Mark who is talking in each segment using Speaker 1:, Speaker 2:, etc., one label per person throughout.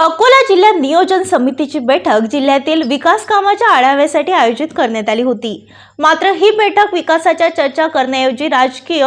Speaker 1: अकोला जिल्ह्यात नियोजन समितीची बैठक जिल्ह्यातील विकास कामाच्या आढाव्यासाठी आयोजित करण्यात आली होती. मात्र ही बैठक विकासाच्या चर्चा करण्याऐवजी राजकीय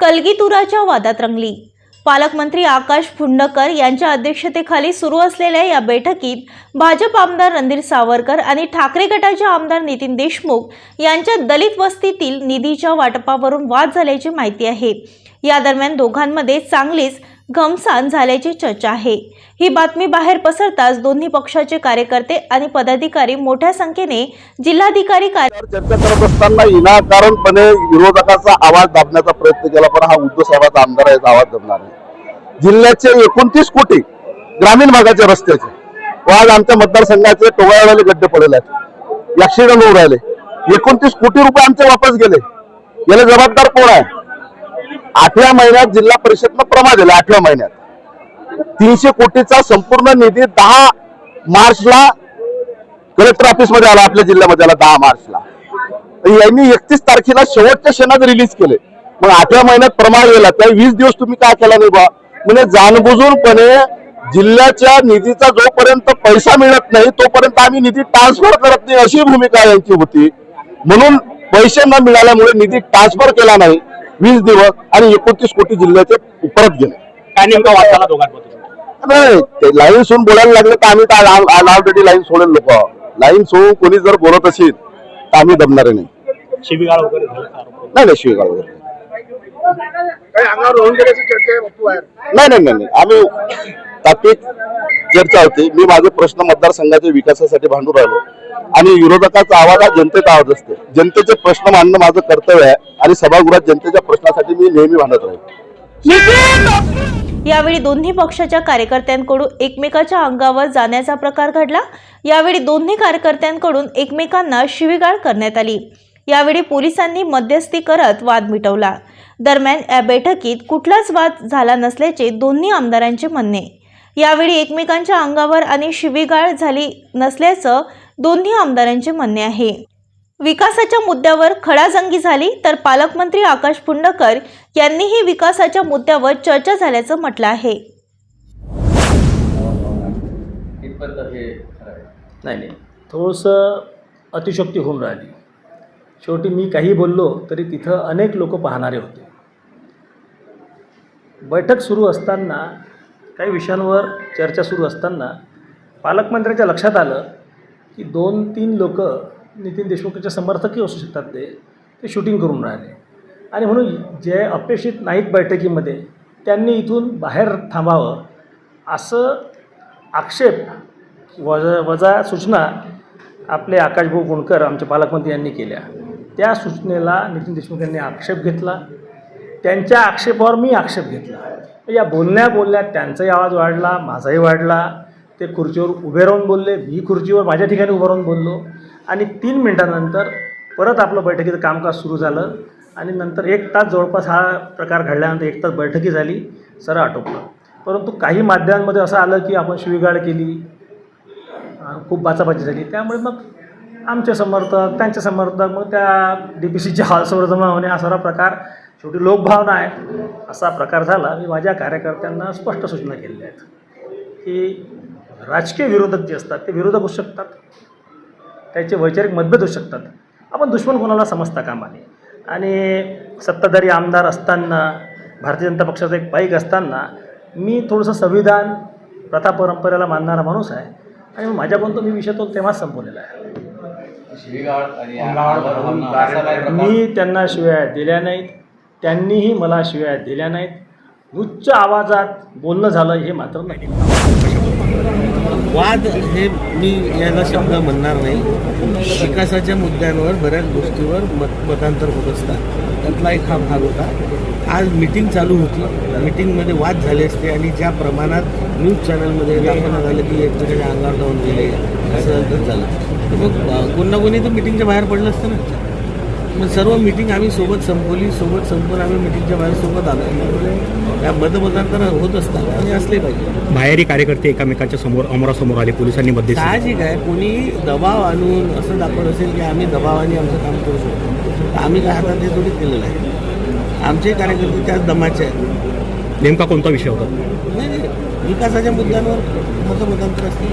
Speaker 1: कलगीतुराच्या वादात रंगली. पालकमंत्री आकाश फुंडकर यांच्या अध्यक्षतेखाली सुरू असलेल्या या बैठकीत भाजप आमदार रणधीर सावरकर आणि ठाकरे गटाचे आमदार नितीन देशमुख यांच्या दलित वस्तीतील निधीच्या वाटपावरून वाद झाल्याची माहिती आहे. या दरम्यान दोघांमध्ये चांगलीच घमसान झाल्याची चर्चा आहे. ही बातमी बाहेर पसरताच दोन्ही पक्षाचे कार्यकर्ते आणि पदाधिकारी मोठ्या संख्येने जिल्हाधिकारी कार्य
Speaker 2: चर्चा करत असताना विनाकारणपणे विरोधकाचा आवाज दाबण्याचा प्रयत्न केला पण हा उद्धव साहेबांचा आमदार आहे आवाज दाबणार जिल्ह्याचे एकोणतीस कोटी ग्रामीण भागाच्या रस्त्याचे. व आज आमच्या मतदारसंघाचे टोगाळवाले गड्डे पडलेले आहेत. ऍक्सिडेंट होऊ राहिले. एकोणतीस कोटी रुपये आमचे वापस गेले. याला जबाबदार कोण आहे? आठव्या महिन्यात जिल्हा परिषदनं प्रमा दिला आठव्या महिन्यात. तीनशे कोटीचा संपूर्ण निधी दहा मार्चला कलेक्टर ऑफिसमध्ये आला आपल्या जिल्ह्यामध्ये आला दहा मार्चला. तर यांनी एकतीस तारखेला शेवटच्या क्षणात रिलीज केले. मग आठव्या महिन्यात प्रमाण गेला त्या वीस दिवस तुम्ही काय केला नाही बा म्हणजे जाणबुजूनपणे जिल्ह्याच्या निधीचा जोपर्यंत पैसा मिळत नाही तोपर्यंत आम्ही निधी ट्रान्सफर करत नाही अशी भूमिका यांची होती. म्हणून पैसे न मिळाल्यामुळे निधी ट्रान्सफर केला नाही. वीस दिवस आणि एकोणतीस कोटी जिल्ह्याचे परत गेले.
Speaker 3: काय नेमका
Speaker 2: नाही ते लाईन सोडून बोलायला लागले तर आम्ही तर ऑलरेडी लाईन सोडेल लोक. लाईन सोडून कोणी जर बोलत असेल तर आम्ही दमणारे नाही.
Speaker 3: शिबिगाळ वगैरे.
Speaker 2: नाही नाही शिवगाळ वगैरे नाही नाही नाही नाही. आम्ही तात्विक चर्चा होती. मी माझे प्रश्न मतदारसंघाच्या विकासासाठी भांडू राहिलो. आणि विरोधकाचा आवाज हा जनतेचा आवाज असतो. जनतेचे प्रश्न मांडणं माझं कर्तव्य आहे आणि सभागृहात जनतेच्या प्रश्नासाठी मी नेहमी भांडत राहील.
Speaker 1: यावेळी दोन्ही पक्षाच्या कार्यकर्त्यांकडून एकमेकाच्या अंगावर जाण्याचा प्रकार घडला. यावेळी दोन्ही कार्यकर्त्यांकडून एकमेकांना शिवीगाळ करण्यात आली. यावेळी पोलिसांनी मध्यस्थी करत वाद मिटवला. दरम्यान या बैठकीत कुठलाच वाद झाला नसल्याचे दोन्ही आमदारांचे म्हणणे. यावेळी एकमेकांच्या अंगावर आणि शिवीगाळ झाली नसल्याचं दोन्ही आमदारांचे म्हणणे आहे. विकासाच्या मुद्द्यावर खडाजंगी झाली तर पालकमंत्री आकाश फुंडकर यांनीही विकासाच्या मुद्द्यावर चर्चा झाल्याचं म्हटलं आहे.
Speaker 4: नाही नाही. थोडंसं अतिशक्ती होऊन राहिली. शेवटी मी काही बोललो तरी तिथं अनेक लोक पाहणारे होते. बैठक सुरू असताना काही विषयांवर चर्चा सुरू असताना पालकमंत्र्यांच्या लक्षात आलं की दोन तीन लोक नितीन देशमुखच्या समर्थकही असू शकतात ते. ते शूटिंग करून राहिले. आणि म्हणून जे अपेक्षित नाहीत बैठकीमध्ये त्यांनी इथून बाहेर थांबावं. असं आक्षेप वजा वजा सूचना आपले आकाशभाऊ गुणकर आमचे पालकमंत्री यांनी केल्या. त्या सूचनेला नितीन देशमुख यांनी आक्षेप घेतला. त्यांच्या आक्षेपावर मी आक्षेप घेतला. या बोलण्या बोलण्यात त्यांचाही आवाज वाढला माझाही वाढला. ते खुर्चीवर उभे राहून बोलले मी खुर्चीवर माझ्या ठिकाणी उभं राहून बोललो. आणि तीन मिनटानंतर परत आपलं बैठकीचं कामकाज सुरू झालं आणि नंतर एक तास जवळपास हा प्रकार घडल्यानंतर एक तास बैठकी झाली सरळ आटोपलं. परंतु काही माध्यमांमध्ये असं आलं की आपण शिवीगाळ केली खूप बाचाबाची झाली. त्यामुळे मग आमचे समर्थक त्यांचे समर्थक मग त्या डी पी सीच्या हॉलसमोर जमा होणे हा सारा प्रकार शेवटी लोकभावना आहे. असा प्रकार झाला. मी माझ्या कार्यकर्त्यांना स्पष्ट सूचना केलेल्या आहेत की राजकीय विरोधक जे असतात ते विरोधक असू शकतात. त्याचे वैचारिक मतभेद असू शकतात. आपण दुश्मन कोणाला समजता कामा नये. आणि सत्ताधारी आमदार असताना भारतीय जनता पक्षाचा एक पाईक असताना मी थोडंसं संविधान प्रथा परंपरेला मानणारा माणूस आहे. आणि मग माझ्याकडून तो मी विषय तो तेव्हाच संपवलेला आहे. मी त्यांना शिव्या दिल्या नाहीत. त्यांनीही मला शिव्या दिल्या नाहीत. उच्च आवाजात बोलणं झालं हे मात्र नाही.
Speaker 5: वाद हे मी याला शब्द म्हणणार नाही. विकासाच्या मुद्द्यांवर बऱ्याच गोष्टीवर मत मतांतर होत असतात त्यातला एक हा भाग होता. आज मिटिंग चालू होती. मिटिंगमध्ये वाद झाले असते आणि ज्या प्रमाणात न्यूज चॅनलमध्ये दाखवण्यात झालं की एक अंगावर जाऊन गेले असं झालं. तर मग कोण ना कोणी तर मिटिंगच्या बाहेर पडलं असतं ना. मग सर्व मिटिंग आम्ही सोबत संपवली सोबत संपवून आम्ही मिटिंगच्या बाहेर सोबत आलो. त्यामुळे या मतमतांतर होत असतात आणि असले पाहिजे.
Speaker 3: बाहेरी कार्यकर्ते एकामेकांच्या समोर अमरासमोर आले पोलिसांनी मध्ये
Speaker 5: साहजिक आहे? कोणी दबाव आणून असं दाखवत असेल की आम्ही दबावाने आमचं काम करू शकतो. तर आम्ही काय हातात हे थोडी केलेलं आहे. आमचे कार्यकर्ते त्याच दमाचे आहेत.
Speaker 3: नेमका कोणता विषय होता?
Speaker 5: नाही विकासाच्या मुद्द्यांवर मतमतांतर असतील